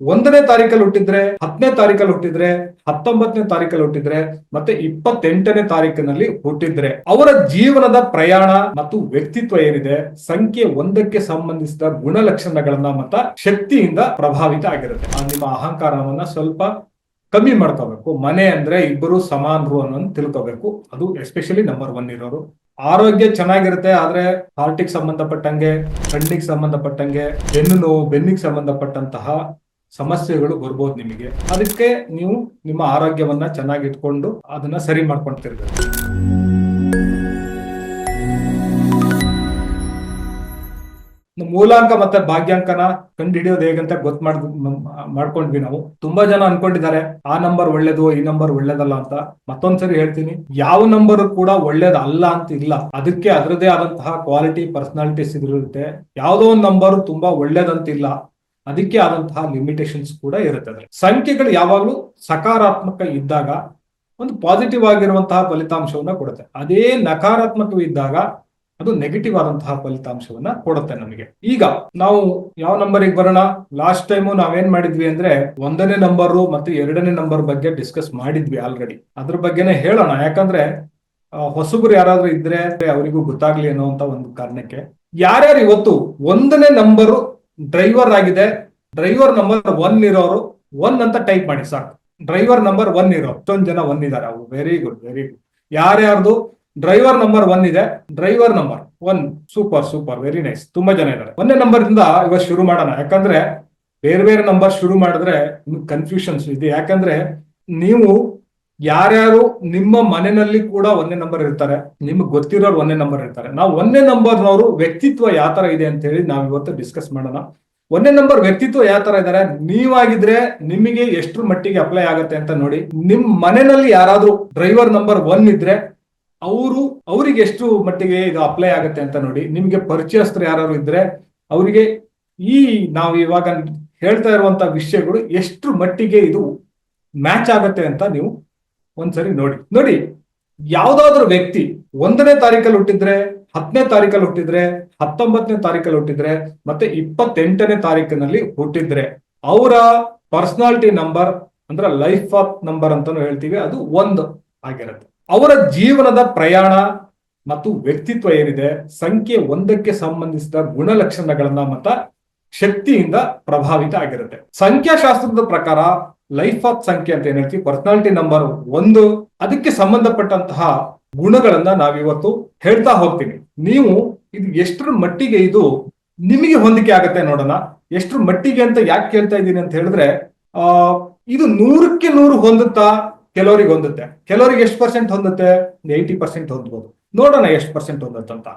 ಒಂದನೇ ತಾರೀಕಲ್ಲಿ ಹುಟ್ಟಿದ್ರೆ, ಹತ್ತನೇ ತಾರೀಕಲ್ಲಿ ಹುಟ್ಟಿದ್ರೆ, ಹತ್ತೊಂಬತ್ತನೇ ತಾರೀಕಲ್ಲಿ ಹುಟ್ಟಿದ್ರೆ, ಮತ್ತೆ ಇಪ್ಪತ್ತೆಂಟನೇ ತಾರೀಕಿನಲ್ಲಿ ಹುಟ್ಟಿದ್ರೆ ಅವರ ಜೀವನದ ಪ್ರಯಾಣ ಮತ್ತು ವ್ಯಕ್ತಿತ್ವ ಏನಿದೆ, ಸಂಖ್ಯೆ ಒಂದಕ್ಕೆ ಸಂಬಂಧಿಸಿದ ಗುಣಲಕ್ಷಣಗಳನ್ನ ಮತ್ತ ಶಕ್ತಿಯಿಂದ ಪ್ರಭಾವಿತ ಆಗಿರುತ್ತೆ. ನಿಮ್ಮ ಅಹಂಕಾರವನ್ನ ಸ್ವಲ್ಪ ಕಮ್ಮಿ ಮಾಡ್ಕೋಬೇಕು. ಮನೆ ಅಂದ್ರೆ ಇಬ್ಬರು ಸಮಾನರು ಅನ್ನೋದು ತಿಳ್ಕೋಬೇಕು. ಅದು ಎಸ್ಪೆಷಲಿ ನಂಬರ್ ಒನ್ ಇರೋರು. ಆರೋಗ್ಯ ಚೆನ್ನಾಗಿರುತ್ತೆ, ಆದ್ರೆ ಹಾರ್ಟಿಗೆ ಸಂಬಂಧಪಟ್ಟಂಗೆ, ಕಣ್ಣಿಗೆ ಸಂಬಂಧಪಟ್ಟಂಗೆ, ಬೆನ್ನು ನೋವು, ಬೆನ್ನಿಗೆ ಸಂಬಂಧಪಟ್ಟಂತಹ ಸಮಸ್ಯೆಗಳು ಬರ್ಬೋದು ನಿಮಗೆ. ಅದಕ್ಕೆ ನೀವು ನಿಮ್ಮ ಆರೋಗ್ಯವನ್ನ ಚೆನ್ನಾಗಿ ಇಟ್ಕೊಂಡು ಅದನ್ನ ಸರಿ ಮಾಡ್ಕೊಂತಿರ್ಬೇಕು ಮೂಲಾಂಕ ಮತ್ತೆ ಭಾಗ್ಯಾಂಕನ ಕಂಡು ಕಂಡುಹಿಡಿಯೋದು ಹೇಗಂತ ಗೊತ್ತ ಮಾಡ್ ಮಾಡ್ಕೊಂಡ್ವಿ ನಾವು. ತುಂಬಾ ಜನ ಅನ್ಕೊಂಡಿದ್ದಾರೆ, ಆ ನಂಬರ್ ಒಳ್ಳೇದು, ಈ ನಂಬರ್ ಒಳ್ಳೇದಲ್ಲ ಅಂತ. ಮತ್ತೊಂದ್ಸರಿ ಹೇಳ್ತೀನಿ, ಯಾವ ನಂಬರ್ ಕೂಡ ಒಳ್ಳೇದಲ್ಲ ಅಂತ ಇಲ್ಲ. ಅದಕ್ಕೆ ಅದರದೇ ಆದಂತಹ ಕ್ವಾಲಿಟಿ, ಪರ್ಸನಾಲಿಟೀಸ್ ಇದಿರುತ್ತೆ ಯಾವುದೋ ಒಂದು ನಂಬರ್ ತುಂಬಾ ಒಳ್ಳೇದಂತಿಲ್ಲ ಅದಕ್ಕೆ ಆದಂತಹ ಲಿಮಿಟೇಷನ್ಸ್ ಕೂಡ ಇರುತ್ತೆ ಅದರ ಸಂಖ್ಯೆಗಳು ಯಾವಾಗಲೂ ಸಕಾರಾತ್ಮಕ ಇದ್ದಾಗ ಒಂದು ಪಾಸಿಟಿವ್ ಆಗಿರುವಂತಹ ಫಲಿತಾಂಶವನ್ನ ಕೊಡುತ್ತೆ. ಅದೇ ನಕಾರಾತ್ಮಕ ಇದ್ದಾಗ ಅದು ನೆಗೆಟಿವ್ ಆದಂತಹ ಫಲಿತಾಂಶವನ್ನ ಕೊಡುತ್ತೆ ನಮಗೆ. ಈಗ ನಾವು ಯಾವ ನಂಬರಿಗೆ ಬರೋಣ? ಲಾಸ್ಟ್ ಟೈಮು ನಾವೇನ್ ಮಾಡಿದ್ವಿ ಅಂದ್ರೆ ಒಂದನೇ ನಂಬರು ಮತ್ತೆ ಎರಡನೇ ನಂಬರ್ ಬಗ್ಗೆ ಡಿಸ್ಕಸ್ ಮಾಡಿದ್ವಿ ಆಲ್ರೆಡಿ ಅದ್ರ ಬಗ್ಗೆನೇ ಹೇಳೋಣ. ಯಾಕಂದ್ರೆ ಹೊಸಬರು ಯಾರಾದ್ರೂ ಇದ್ರೆ ಅವರಿಗೂ ಗೊತ್ತಾಗ್ಲಿ ಅನ್ನೋ ಒಂದು ಕಾರಣಕ್ಕೆ ಯಾರ್ಯಾರು ಇವತ್ತು ಒಂದನೇ ನಂಬರು ಡ್ರೈವರ್ ಆಗಿದೆ. ಡ್ರೈವರ್ ನಂಬರ್ ಒನ್ ಇರೋರು ಒನ್ ಅಂತ ಟೈಪ್ ಮಾಡಿ ಸಾಕು. ಡ್ರೈವರ್ ನಂಬರ್ ಒನ್ ಇರೋ ಅಷ್ಟೊಂದು ಜನ ಒನ್ ಇದ್ದಾರೆ. ಅವರು ವೆರಿ ಗುಡ್ ವೆರಿ ಗುಡ್ ಯಾರ್ಯಾರ್ದು? ಡ್ರೈವರ್ ನಂಬರ್ ಒನ್ ಇದೆ. Driver number one super super very nice ತುಂಬಾ ಜನ ಇದ್ದಾರೆ. ಒಂದೇ ನಂಬರ್ ಇಂದ ಇವತ್ತು ಶುರು ಮಾಡೋಣ. ಯಾಕಂದ್ರೆ ಬೇರೆ ಬೇರೆ ನಂಬರ್ ಶುರು ಮಾಡಿದ್ರೆ ಕನ್ಫ್ಯೂಷನ್ಸ್ ಇದೆ. ಯಾಕಂದ್ರೆ ನೀವು ಯಾರ್ಯಾರು ನಿಮ್ಮ ಮನೆಯಲ್ಲಿ ಕೂಡ ಒಂದೇ ನಂಬರ್ ಇರ್ತಾರೆ, ನಿಮ್ಗೆ ಗೊತ್ತಿರೋರು ಒಂದೇ ನಂಬರ್ ಇರ್ತಾರೆ. ನಾವು ಒಂದೇ ನಂಬರ್ನವರು ವ್ಯಕ್ತಿತ್ವ ಯಾವ ತರ ಇದೆ ಅಂತ ಹೇಳಿ ನಾವು ಇವತ್ತು ಡಿಸ್ಕಸ್ ಮಾಡೋಣ. ಒಂದೇ ನಂಬರ್ ವ್ಯಕ್ತಿತ್ವ ಯಾವ ತರ ಇದಾರೆ? ನೀವಾಗಿದ್ರೆ ನಿಮಗೆ ಎಷ್ಟು ಮಟ್ಟಿಗೆ ಅಪ್ಲೈ ಆಗುತ್ತೆ ಅಂತ ನೋಡಿ. ನಿಮ್ ಮನೆಯಲ್ಲಿ ಯಾರಾದ್ರೂ ಡ್ರೈವರ್ ನಂಬರ್ ಒನ್ ಇದ್ರೆ ಅವರು ಅವರಿಗೆ ಎಷ್ಟು ಮಟ್ಟಿಗೆ ಇದು ಅಪ್ಲೈ ಆಗುತ್ತೆ ಅಂತ ನೋಡಿ. ನಿಮ್ಗೆ ಪರಿಚಯಸ್ಥರು ಯಾರು ಇದ್ರೆ ಅವರಿಗೆ ಈ ನಾವು ಇವಾಗ ಹೇಳ್ತಾ ಇರುವಂತ ವಿಷಯಗಳು ಎಷ್ಟು ಮಟ್ಟಿಗೆ ಇದು ಮ್ಯಾಚ್ ಆಗುತ್ತೆ ಅಂತ ನೀವು ಒಂದ್ಸರಿ ನೋಡಿ. ನೋಡಿ, ಯಾವ್ದಾದ್ರು ವ್ಯಕ್ತಿ ಒಂದನೇ ತಾರೀಕಲ್ಲಿ ಹುಟ್ಟಿದ್ರೆ, ಹತ್ತನೇ ತಾರೀಕಲ್ಲಿ ಹುಟ್ಟಿದ್ರೆ, ಹತ್ತೊಂಬತ್ತನೇ ತಾರೀಕಲ್ಲಿ ಹುಟ್ಟಿದ್ರೆ, ಮತ್ತೆ ಇಪ್ಪತ್ತೆಂಟನೇ ತಾರೀಕಿನಲ್ಲಿ ಹುಟ್ಟಿದ್ರೆ, ಅವರ ಪರ್ಸನಾಲಿಟಿ ನಂಬರ್ ಅಂದ್ರೆ ಲೈಫ್ ಆಫ್ ನಂಬರ್ ಅಂತಾನು ಹೇಳ್ತೀವಿ, ಅದು ಒಂದು ಆಗಿರುತ್ತೆ. ಅವರ ಜೀವನದ ಪ್ರಯಾಣ ಮತ್ತು ವ್ಯಕ್ತಿತ್ವ ಏನಿದೆ, ಸಂಖ್ಯೆ ಒಂದಕ್ಕೆ ಸಂಬಂಧಿಸಿದ ಗುಣಲಕ್ಷಣಗಳನ್ನ ಮತ್ತ ಶಕ್ತಿಯಿಂದ ಪ್ರಭಾವಿತ ಆಗಿರುತ್ತೆ. ಸಂಖ್ಯಾಶಾಸ್ತ್ರದ ಪ್ರಕಾರ ಲೈಫ್ ಆಫ್ ಸಂಖ್ಯೆ ಅಂತ ಏನ್ ಹೇಳ್ತೀವಿ? ಪರ್ಸನಾಲಿಟಿ ನಂಬರ್ ಒಂದು. ಅದಕ್ಕೆ ಸಂಬಂಧಪಟ್ಟಂತಹ ಗುಣಗಳನ್ನ ನಾವಿವತ್ತು ಹೇಳ್ತಾ ಹೋಗ್ತೀವಿ. ನೀವು ಇದು ಎಷ್ಟರ ಮಟ್ಟಿಗೆ ಇದು ನಿಮಗೆ ಹೊಂದಿಕೆ ಆಗತ್ತೆ ನೋಡೋಣ. ಎಷ್ಟರ ಮಟ್ಟಿಗೆ ಅಂತ ಯಾಕೆ ಕೇಳ್ತಾ ಇದ್ದೀನಿ ಅಂತ ಹೇಳಿದ್ರೆ, ಆ, ಇದು ನೂರಕ್ಕೆ ನೂರು ಹೊಂದುತ್ತಾ ಕೆಲವರಿಗೆ ಹೊಂದುತ್ತೆ. ಕೆಲವರಿಗೆ ಎಷ್ಟು ಪರ್ಸೆಂಟ್ ಹೊಂದುತ್ತೆ? ಏಯ್ಟಿ ಪರ್ಸೆಂಟ್ ಹೊಂದ್ಬೋದು. ನೋಡೋಣ ಎಷ್ಟು ಪರ್ಸೆಂಟ್ ಹೊಂದುತ್ತಂತ.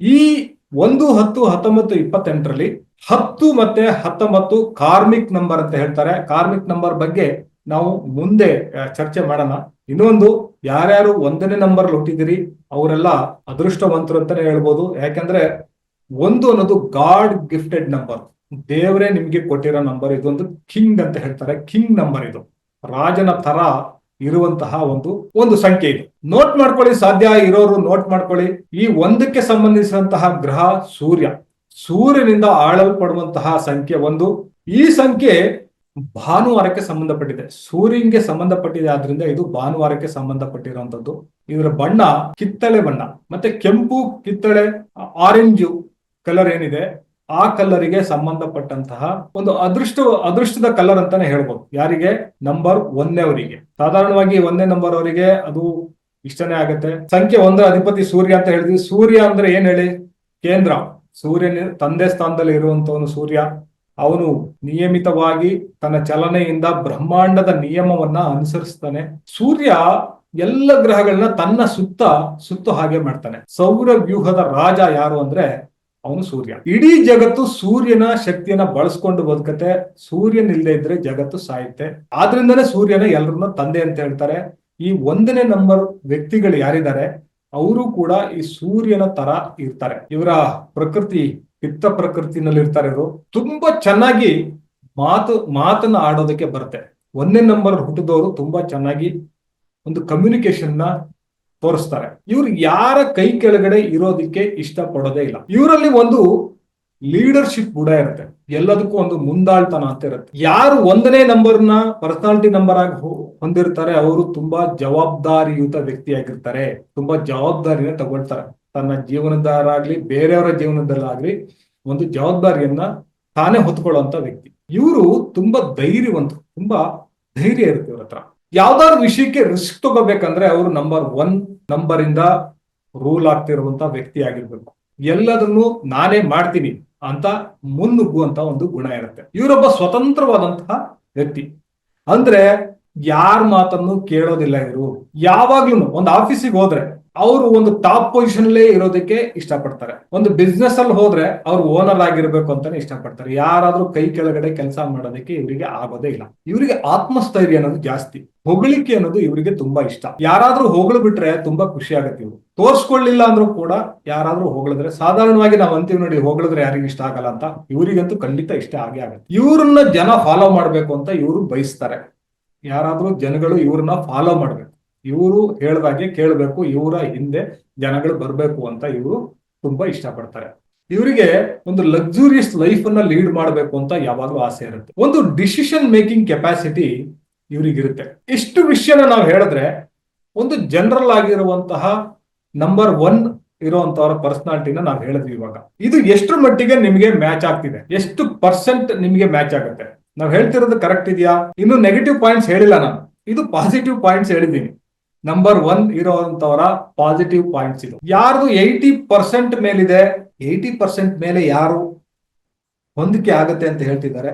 ಈ ಒಂದು ಹತ್ತು ಹತ್ತೊಂಬತ್ತು ಇಪ್ಪತ್ತೆಂಟರಲ್ಲಿ ಹತ್ತು ಮತ್ತೆ ಹತ್ತೊಂಬತ್ತು ಕಾರ್ಮಿಕ್ ನಂಬರ್ ಅಂತ ಹೇಳ್ತಾರೆ. ಕಾರ್ಮಿಕ್ ನಂಬರ್ ಬಗ್ಗೆ ನಾವು ಮುಂದೆ ಚರ್ಚೆ ಮಾಡೋಣ. ಇನ್ನೊಂದು, ಯಾರ್ಯಾರು ಒಂದನೇ ನಂಬರ್ ಹುಟ್ಟಿದಿರಿ ಅವರೆಲ್ಲ ಅದೃಷ್ಟವಂತರು ಅಂತಾನೆ ಹೇಳ್ಬೋದು. ಯಾಕೆಂದ್ರೆ ಒಂದು ಅನ್ನೋದು ಗಾಡ್ ಗಿಫ್ಟೆಡ್ ನಂಬರ್. ದೇವರೇ ನಿಮ್ಗೆ ಕೊಟ್ಟಿರೋ ನಂಬರ್. ಇದೊಂದು ಕಿಂಗ್ ಅಂತ ಹೇಳ್ತಾರೆ. ಕಿಂಗ್ ನಂಬರ್ ಇದು. ರಾಜನ ತರ ಇರುವಂತಹ ಒಂದು ಒಂದು ಸಂಖ್ಯೆ ಇದು. ನೋಟ್ ಮಾಡ್ಕೊಳ್ಳಿ, ಸಾಧ್ಯ ಇರೋರು ನೋಟ್ ಮಾಡ್ಕೊಳ್ಳಿ. ಈ ಒಂದಕ್ಕೆ ಸಂಬಂಧಿಸಿದಂತಹ ಗ್ರಹ ಸೂರ್ಯ. ಸೂರ್ಯನಿಂದ ಆಳಲ್ಪಡುವಂತಹ ಸಂಖ್ಯೆ ಒಂದು. ಈ ಸಂಖ್ಯೆ ಭಾನುವಾರಕ್ಕೆ ಸಂಬಂಧಪಟ್ಟಿದೆ. ಸೂರ್ಯನ್ಗೆ ಸಂಬಂಧಪಟ್ಟಿದೆ ಆದ್ರಿಂದ ಇದು ಭಾನುವಾರಕ್ಕೆ ಸಂಬಂಧಪಟ್ಟಿರುವಂತದ್ದು ಇದರ ಬಣ್ಣ ಕಿತ್ತಳೆ ಬಣ್ಣ. ಮತ್ತೆ ಕೆಂಪು, ಕಿತ್ತಳೆ, ಆರೆಂಜು ಕಲರ್ ಏನಿದೆ, ಆ ಕಲ್ಲರಿಗೆ ಸಂಬಂಧಪಟ್ಟಂತಹ ಒಂದು ಅದೃಷ್ಟ, ಅದೃಷ್ಟದ ಕಲರ್ ಅಂತಾನೆ ಹೇಳ್ಬೋದು. ಯಾರಿಗೆ? ನಂಬರ್ ಒಂದನೇವರಿಗೆ ಸಾಧಾರಣವಾಗಿ ಒಂದೇ ನಂಬರ್ ಅವರಿಗೆ ಅದು ಇಷ್ಟನೇ ಆಗತ್ತೆ. ಸಂಖ್ಯೆ ಒಂದರ ಅಧಿಪತಿ ಸೂರ್ಯ ಅಂತ ಹೇಳಿದ್ವಿ. ಸೂರ್ಯ ಅಂದ್ರೆ ಏನ್ ಹೇಳಿ? ಕೇಂದ್ರ. ಸೂರ್ಯನ ತಂದೆ ಸ್ಥಾನದಲ್ಲಿ ಇರುವಂತವನು ಸೂರ್ಯ, ಅವನು ನಿಯಮಿತವಾಗಿ ತನ್ನ ಚಲನೆಯಿಂದ ಬ್ರಹ್ಮಾಂಡದ ನಿಯಮವನ್ನ ಅನುಸರಿಸ್ತಾನೆ. ಸೂರ್ಯ ಎಲ್ಲ ಗ್ರಹಗಳನ್ನ ತನ್ನ ಸುತ್ತ ಸುತ್ತ ಹಾಗೆ ಮಾಡ್ತಾನೆ. ಸೌರ ವ್ಯೂಹದ ರಾಜ ಯಾರು ಅಂದ್ರೆ ಅವನು ಸೂರ್ಯ. ಇಡೀ ಜಗತ್ತು ಸೂರ್ಯನ ಶಕ್ತಿಯನ್ನ ಬಳಸ್ಕೊಂಡು ಸೂರ್ಯನ ಇಲ್ಲದೆ ಇದ್ರೆ ಜಗತ್ತು ಸಾಯುತ್ತೆ. ಆದ್ರಿಂದನೇ ಸೂರ್ಯನ ಎಲ್ಲರನ್ನ ತಂದೆ ಅಂತ ಹೇಳ್ತಾರೆ. ಈ ಒಂದನೇ ನಂಬರ್ ವ್ಯಕ್ತಿಗಳು ಯಾರಿದ್ದಾರೆ? ಅವರು ಕೂಡ ಈ ಸೂರ್ಯನ ತರ ಇರ್ತಾರೆ. ಇವರ ಪ್ರಕೃತಿ, ಪಿತ್ತ ಪ್ರಕೃತಿನಲ್ಲಿ ಇರ್ತಾರೆ ಇವರು. ತುಂಬಾ ಚೆನ್ನಾಗಿ ಮಾತು, ಮಾತನ್ನ ಆಡೋದಕ್ಕೆ ಬರುತ್ತೆ. ಒಂದನೇ ನಂಬರ್ ಹುಟ್ಟಿದವರು ತುಂಬಾ ಚೆನ್ನಾಗಿ ಒಂದು ಕಮ್ಯುನಿಕೇಶನ್ನ ತೋರಿಸ್ತಾರೆ. ಇವ್ರು ಯಾರ ಕೈ ಕೆಳಗಡೆ ಇರೋದಕ್ಕೆ ಇಷ್ಟ ಪಡೋದೇ ಇಲ್ಲ. ಇವರಲ್ಲಿ ಒಂದು ಲೀಡರ್ಶಿಪ್ ಕೂಡ ಇರುತ್ತೆ. ಎಲ್ಲದಕ್ಕೂ ಒಂದು ಮುಂದಾಳ್ತನ ಅಂತ ಇರುತ್ತೆ. ಯಾರು ಒಂದನೇ ನಂಬರ್ನ ಪರ್ಸನಾಲಿಟಿ ನಂಬರ್ ಆಗಿ ಹೊಂದಿರ್ತಾರೆ, ಅವರು ತುಂಬಾ ಜವಾಬ್ದಾರಿಯುತ ವ್ಯಕ್ತಿಯಾಗಿರ್ತಾರೆ. ತುಂಬಾ ಜವಾಬ್ದಾರಿನ ತಗೊಳ್ತಾರೆ. ತನ್ನ ಜೀವನದಾರಾಗ್ಲಿ, ಬೇರೆಯವರ ಜೀವನದಲ್ಲಾಗ್ಲಿ ಒಂದು ಜವಾಬ್ದಾರಿಯನ್ನ ತಾನೇ ಹೊತ್ಕೊಳ್ಳುವಂತ ವ್ಯಕ್ತಿ. ಇವರು ತುಂಬಾ ಧೈರ್ಯವಂತರು, ತುಂಬಾ ಧೈರ್ಯ ಇರುತ್ತೆ ಇವ್ರ ಹತ್ರ. ಯಾವ್ದಾದ್ರು ವಿಷಯಕ್ಕೆ ರಿಸ್ಕ್ ತಗೋಬೇಕಂದ್ರೆ ಅವರು ನಂಬರ್ ಒನ್ ನಂಬರ್ ಇಂದ ರೂಲ್ ಆಗ್ತಿರುವಂತ ವ್ಯಕ್ತಿ ಆಗಿರ್ಬೇಕು. ಎಲ್ಲದನ್ನು ನಾನೇ ಮಾಡ್ತೀನಿ. ಅಂತ ಮುನ್ನುಗ್ಗುವಂತ ಒಂದು ಗುಣ ಇರುತ್ತೆ. ಇವರೊಬ್ಬ ಸ್ವತಂತ್ರವಾದಂತಹ ವ್ಯಕ್ತಿ. ಅಂದ್ರೆ ಯಾರ ಮಾತನ್ನು ಕೇಳೋದಿಲ್ಲ ಇವರು. ಯಾವಾಗ್ಲೂ ಒಂದು ಆಫೀಸಿಗೆ ಹೋದ್ರೆ ಅವರು ಒಂದು ಟಾಪ್ ಪೊಸಿಷನ್ ಇರೋದಕ್ಕೆ ಇಷ್ಟಪಡ್ತಾರೆ. ಒಂದು ಬಿಸ್ನೆಸ್ ಅಲ್ಲಿ ಹೋದ್ರೆ ಅವ್ರು ಓನರ್ ಆಗಿರ್ಬೇಕು ಅಂತಾನೆ ಇಷ್ಟಪಡ್ತಾರೆ. ಯಾರಾದ್ರೂ ಕೈ ಕೆಳಗಡೆ ಕೆಲಸ ಮಾಡೋದಕ್ಕೆ ಇವರಿಗೆ ಆಗೋದೇ ಇಲ್ಲ. ಇವರಿಗೆ ಆತ್ಮಸ್ಥೈರ್ಯ ಅನ್ನೋದು ಜಾಸ್ತಿ. ಹೊಗಳಿಕೆ ಅನ್ನೋದು ಇವರಿಗೆ ತುಂಬಾ ಇಷ್ಟ. ಯಾರಾದ್ರೂ ಹೊಗಳು ಬಿಟ್ರೆ ತುಂಬಾ ಖುಷಿ ಆಗತ್ತೆ ಇವರು. ತೋರ್ಸ್ಕೊಳ್ಳಿಲ್ಲ ಅಂದ್ರೂ ಕೂಡ ಯಾರಾದ್ರೂ ಹೋಗಳಿದ್ರೆ ಸಾಧಾರಣವಾಗಿ ನಾವು ಅಂತೀವಿ ನೋಡಿ ಹೋಗಳಿದ್ರೆ ಯಾರಿಗೂ ಇಷ್ಟ ಆಗಲ್ಲ ಅಂತ, ಇವರಿಗಂತೂ ಖಂಡಿತ ಇಷ್ಟ ಆಗೇ ಆಗುತ್ತೆ. ಇವ್ರನ್ನ ಜನ ಫಾಲೋ ಮಾಡ್ಬೇಕು ಅಂತ ಇವರು ಬಯಸ್ತಾರೆ. ಯಾರಾದ್ರೂ ಜನಗಳು ಇವ್ರನ್ನ ಫಾಲೋ ಮಾಡ್ಬೇಕು. ಇವರು ಹೇಳ್ದಾಗೆ ಕೇಳಬೇಕು, ಇವರ ಹಿಂದೆ ಜನಗಳು ಬರ್ಬೇಕು ಅಂತ ಇವರು ತುಂಬಾ ಇಷ್ಟಪಡ್ತಾರೆ. ಇವರಿಗೆ ಒಂದು ಲಕ್ಸುರಿಯಸ್ ಲೈಫ್ ಅನ್ನ ಲೀಡ್ ಮಾಡಬೇಕು ಅಂತ ಯಾವಾಗ್ಲೂ ಆಸೆ ಇರುತ್ತೆ. ಒಂದು ಡಿಸಿಷನ್ ಮೇಕಿಂಗ್ ಕೆಪಾಸಿಟಿ ಇವ್ರಿಗಿರುತ್ತೆ. ಇಷ್ಟು ವಿಷಯನ ನಾವು ಹೇಳಿದ್ರೆ, ಒಂದು ಜನರಲ್ ಆಗಿರುವಂತಹ ನಂಬರ್ ಒನ್ ಇರುವಂತವರ ಪರ್ಸನಾಲಿಟಿನ ನಾವು ಹೇಳಿದ್ವಿ ಇವಾಗ. ಇದು ಎಷ್ಟು ಮಟ್ಟಿಗೆ ನಿಮಗೆ ಮ್ಯಾಚ್ ಆಗ್ತಿದೆ? ಎಷ್ಟು ಪರ್ಸೆಂಟ್ ನಿಮಗೆ ಮ್ಯಾಚ್ ಆಗುತ್ತೆ? ನಾವು ಹೇಳ್ತಿರೋದು ಕರೆಕ್ಟ್ ಇದೆಯಾ? ಇನ್ನು ನೆಗೆಟಿವ್ ಪಾಯಿಂಟ್ಸ್ ಹೇಳಿಲ್ಲ ನಾನು. ಇದು ಪಾಸಿಟಿವ್ ಪಾಯಿಂಟ್ಸ್ ಹೇಳಿದ್ದೀನಿ. ನಂಬರ್ ಒನ್ ಇರುವಂತವರ ಪಾಸಿಟಿವ್ ಪಾಯಿಂಟ್ಸ್ ಇದು. ಯಾರ್ದು ಏಯ್ಟಿ ಪರ್ಸೆಂಟ್ ಮೇಲಿದೆ ಏಯ್ಟಿ ಪರ್ಸೆಂಟ್ ಮೇಲೆ ಯಾರು ಹೊಂದಿಕೆ ಆಗುತ್ತೆ ಅಂತ ಹೇಳ್ತಿದ್ದಾರೆ,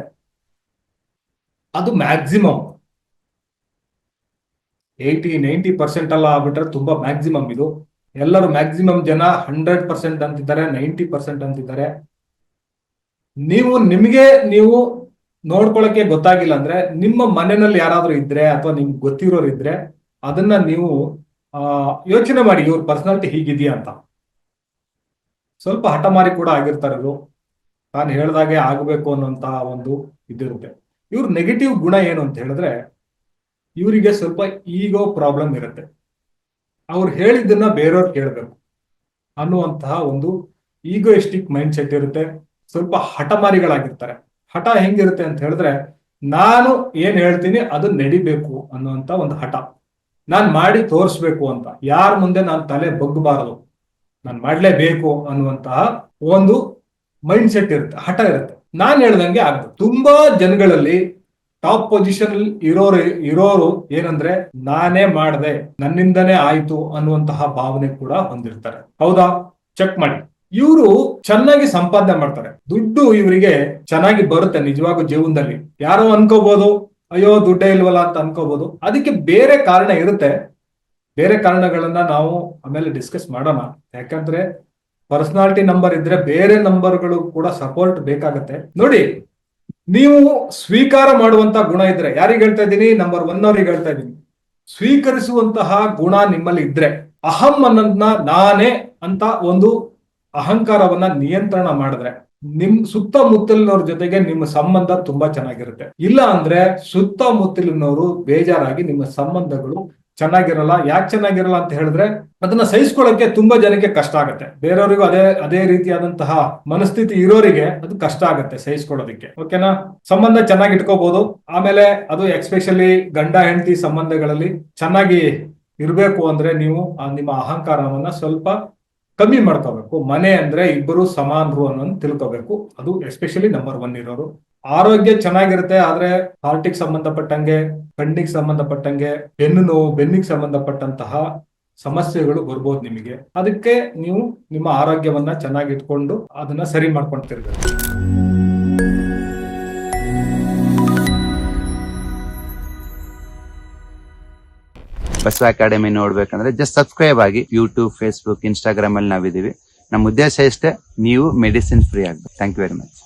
ಅದು ಮ್ಯಾಕ್ಸಿಮಮ್ ಏಯ್ಟಿ ನೈಂಟಿ ಪರ್ಸೆಂಟ್ ಎಲ್ಲ ಆಗ್ಬಿಟ್ರೆ ತುಂಬಾ ಮ್ಯಾಕ್ಸಿಮಮ್ ಇದು. ಎಲ್ಲರೂ ಮ್ಯಾಕ್ಸಿಮಮ್ ಜನ ಹಂಡ್ರೆಡ್ ಪರ್ಸೆಂಟ್ ಅಂತಿದ್ದಾರೆ ನೈಂಟಿ ಪರ್ಸೆಂಟ್ ಅಂತಿದ್ದಾರೆ. ನೀವು ನಿಮಗೆ ನೀವು ನೋಡ್ಕೊಳಕ್ಕೆ ಗೊತ್ತಾಗಿಲ್ಲ ಅಂದ್ರೆ ನಿಮ್ಮ ಮನೆಯಲ್ಲಿ ಯಾರಾದ್ರೂ ಇದ್ರೆ ಅಥವಾ ನಿಮ್ಗೆ ಗೊತ್ತಿರೋರು ಇದ್ರೆ ಅದನ್ನ ನೀವು ಯೋಚನೆ ಮಾಡಿ ಇವ್ರ ಪರ್ಸನಾಲಿಟಿ ಹೀಗಿದೆಯಾ ಅಂತ. ಸ್ವಲ್ಪ ಹಠಮಾರಿ ಕೂಡ ಆಗಿರ್ತಾರೆ ತಾನು ಹೇಳ್ದಾಗೆ ಆಗಬೇಕು ಅನ್ನೋಂತ ಒಂದು ಇದಿರುತ್ತೆ. ಇವ್ರ ನೆಗೆಟಿವ್ ಗುಣ ಏನು ಅಂತ ಹೇಳಿದ್ರೆ, ಇವರಿಗೆ ಸ್ವಲ್ಪ ಈಗೋ ಪ್ರಾಬ್ಲಮ್ ಇರುತ್ತೆ. ಅವ್ರು ಹೇಳಿದ್ದನ್ನ ಬೇರೆಯವ್ರು ಕೇಳಬೇಕು ಅನ್ನುವಂತಹ ಒಂದು ಈಗೋಯಿಸ್ಟಿಕ್ ಮೈಂಡ್ ಸೆಟ್ ಇರುತ್ತೆ. ಸ್ವಲ್ಪ ಹಠಮಾರಿಗಳಾಗಿರ್ತಾರೆ. ಹಠ ಹೆಂಗಿರುತ್ತೆ ಅಂತ ಹೇಳಿದ್ರೆ, ನಾನು ಏನ್ ಹೇಳ್ತೀನಿ ಅದು ನಡಿಬೇಕು ಅನ್ನುವಂತ ಒಂದು ಹಠ. ನಾನ್ ಮಾಡಿ ತೋರಿಸ್ಬೇಕು ಅಂತ. ಯಾರ ಮುಂದೆ ನಾನು ತಲೆ ಬಗ್ಗಬಾರದು. ನಾನು ಮಾಡ್ಲೇಬೇಕು ಅನ್ನುವಂತಹ ಒಂದು ಮೈಂಡ್ ಸೆಟ್ ಇರುತ್ತೆ, ಹಠ ಇರುತ್ತೆ. ನಾನು ಹೇಳ್ದಂಗೆ ಆಗ್ತದೆ. ತುಂಬಾ ಜನಗಳಲ್ಲಿ ಟಾಪ್ ಪೊಸಿಷನ್ ಇರೋರು ಇರೋರು ಏನಂದ್ರೆ, ನಾನೇ ಮಾಡ್ದೆ, ನನ್ನಿಂದನೇ ಆಯ್ತು ಅನ್ನುವಂತಹ ಭಾವನೆ ಕೂಡ ಹೊಂದಿರ್ತಾರೆ. ಹೌದಾ? ಚೆಕ್ ಮಾಡಿ. ಇವರು ಚೆನ್ನಾಗಿ ಸಂಪಾದನೆ ಮಾಡ್ತಾರೆ. ದುಡ್ಡು ಇವರಿಗೆ ಚೆನ್ನಾಗಿ ಬರುತ್ತೆ ನಿಜವಾಗೂ ಜೀವನದಲ್ಲಿ. ಯಾರೋ ಅನ್ಕೋಬಹುದು ಅಯ್ಯೋ ದುಡ್ಡೇ ಇಲ್ವಲ್ಲ ಅಂತ ಅನ್ಕೋಬಹುದು ಅದಕ್ಕೆ ಬೇರೆ ಕಾರಣ ಇರುತ್ತೆ. ಬೇರೆ ಕಾರಣಗಳನ್ನ ನಾವು ಆಮೇಲೆ ಡಿಸ್ಕಸ್ ಮಾಡೋಣ. ಯಾಕಂದ್ರೆ ಪರ್ಸನಾಲಿಟಿ ನಂಬರ್ ಇದ್ರೆ ಬೇರೆ ನಂಬರ್ಗಳು ಕೂಡ ಸಪೋರ್ಟ್ ಬೇಕಾಗತ್ತೆ. ನೋಡಿ ನೀವು ಸ್ವೀಕಾರ ಮಾಡುವಂತ ಗುಣ ಇದ್ರೆ, ಯಾರಿಗೆ ಹೇಳ್ತಾ ಇದ್ದೀನಿ? ನಂಬರ್ ಒನ್ ಅವ್ರಿಗೆ ಹೇಳ್ತಾ ಇದ್ದೀನಿ. ಸ್ವೀಕರಿಸುವಂತಹ ಗುಣ ನಿಮ್ಮಲ್ಲಿ ಇದ್ರೆ, ಅಹಂ ಅನ್ನೋದನ್ನ ನಾನೇ ಅಂತ ಒಂದು ಅಹಂಕಾರವನ್ನ ನಿಯಂತ್ರಣ ಮಾಡಿದ್ರೆ, ನಿಮ್ ಸುತ್ತಮುತ್ತಲಿನವ್ರ ಜೊತೆಗೆ ನಿಮ್ಮ ಸಂಬಂಧ ತುಂಬಾ ಚೆನ್ನಾಗಿರುತ್ತೆ. ಇಲ್ಲ ಅಂದ್ರೆ ಸುತ್ತಮುತ್ತಲಿನವರು ಬೇಜಾರಾಗಿ ನಿಮ್ಮ ಸಂಬಂಧಗಳು ಚೆನ್ನಾಗಿರಲ್ಲ, ಯಾಕೆ ಚೆನ್ನಾಗಿರಲ್ಲ ಅಂತ ಹೇಳಿದ್ರೆ ಅದನ್ನ ಸಹಿಸ್ಕೊಳ್ಳಕ್ಕೆ ತುಂಬಾ ಜನಕ್ಕೆ ಕಷ್ಟ ಆಗುತ್ತೆ. ಬೇರೆಯವರಿಗೂ ಅದೇ ಅದೇ ರೀತಿಯಾದಂತಹ ಮನಸ್ಥಿತಿ ಇರೋರಿಗೆ ಅದು ಕಷ್ಟ ಆಗುತ್ತೆ ಸಹಿಸ್ಕೊಳ್ಳೋದಕ್ಕೆ. ಓಕೆನಾ ಸಂಬಂಧ ಚೆನ್ನಾಗಿ ಇಟ್ಕೋಬಹುದು ಆಮೇಲೆ ಅದು ಎಕ್ಸ್ಪೆಷಲಿ ಗಂಡ, ಹೆಂಡತಿ ಸಂಬಂಧಗಳಲ್ಲಿ ಚೆನ್ನಾಗಿ ಇರಬೇಕು ಅಂದ್ರೆ ನೀವು ನಿಮ್ಮ ಅಹಂಕಾರವನ್ನ ಸ್ವಲ್ಪ ಕಮ್ಮಿ ಮಾಡ್ಕೋಬೇಕು. ಮನೆ ಅಂದ್ರೆ ಇಬ್ಬರು ಸಮಾನರು ಅನ್ನೋದು ತಿಳ್ಕೋಬೇಕು. ಅದು ಎಸ್ಪೆಷಲಿ ನಂಬರ್ ಒನ್ ಇರೋರು. ಆರೋಗ್ಯ ಚೆನ್ನಾಗಿರುತ್ತೆ, ಆದ್ರೆ ಹಾರ್ಟಿಗೆ ಸಂಬಂಧಪಟ್ಟಂಗೆ, ಕಣ್ಣಿಗೆ ಸಂಬಂಧಪಟ್ಟಂಗೆ, ಬೆನ್ನು ನೋವು, ಬೆನ್ನಿಗೆ ಸಂಬಂಧಪಟ್ಟಂತಹ ಸಮಸ್ಯೆಗಳು ಬರ್ಬೋದು ನಿಮಗೆ. ಅದಕ್ಕೆ ನೀವು ನಿಮ್ಮ ಆರೋಗ್ಯವನ್ನ ಚೆನ್ನಾಗಿ ಇಟ್ಕೊಂಡು ಅದನ್ನ ಸರಿ ಮಾಡ್ಕೊಂತಿರ್ಬೇಕು. ಬಸವ ಅಕಾಡೆಮಿ ನೋಡ್ಬೇಕಂದ್ರೆ ಜಸ್ಟ್ ಸಬ್ಸ್ಕ್ರೈಬ್ ಆಗಿ ಯೂಟ್ಯೂಬ್ ಫೇಸ್ಬುಕ್ ಇನ್ಸ್ಟಾಗ್ರಾಮ್ ಅಲ್ಲಿ ನಾವಿದೀವಿ ನಮ್ಮ ಉದ್ದೇಶ ಇಷ್ಟೇ, ನೀವು ಮೆಡಿಸಿನ್ ಫ್ರೀ ಆಗ್ಬೇಕು. Thank you very much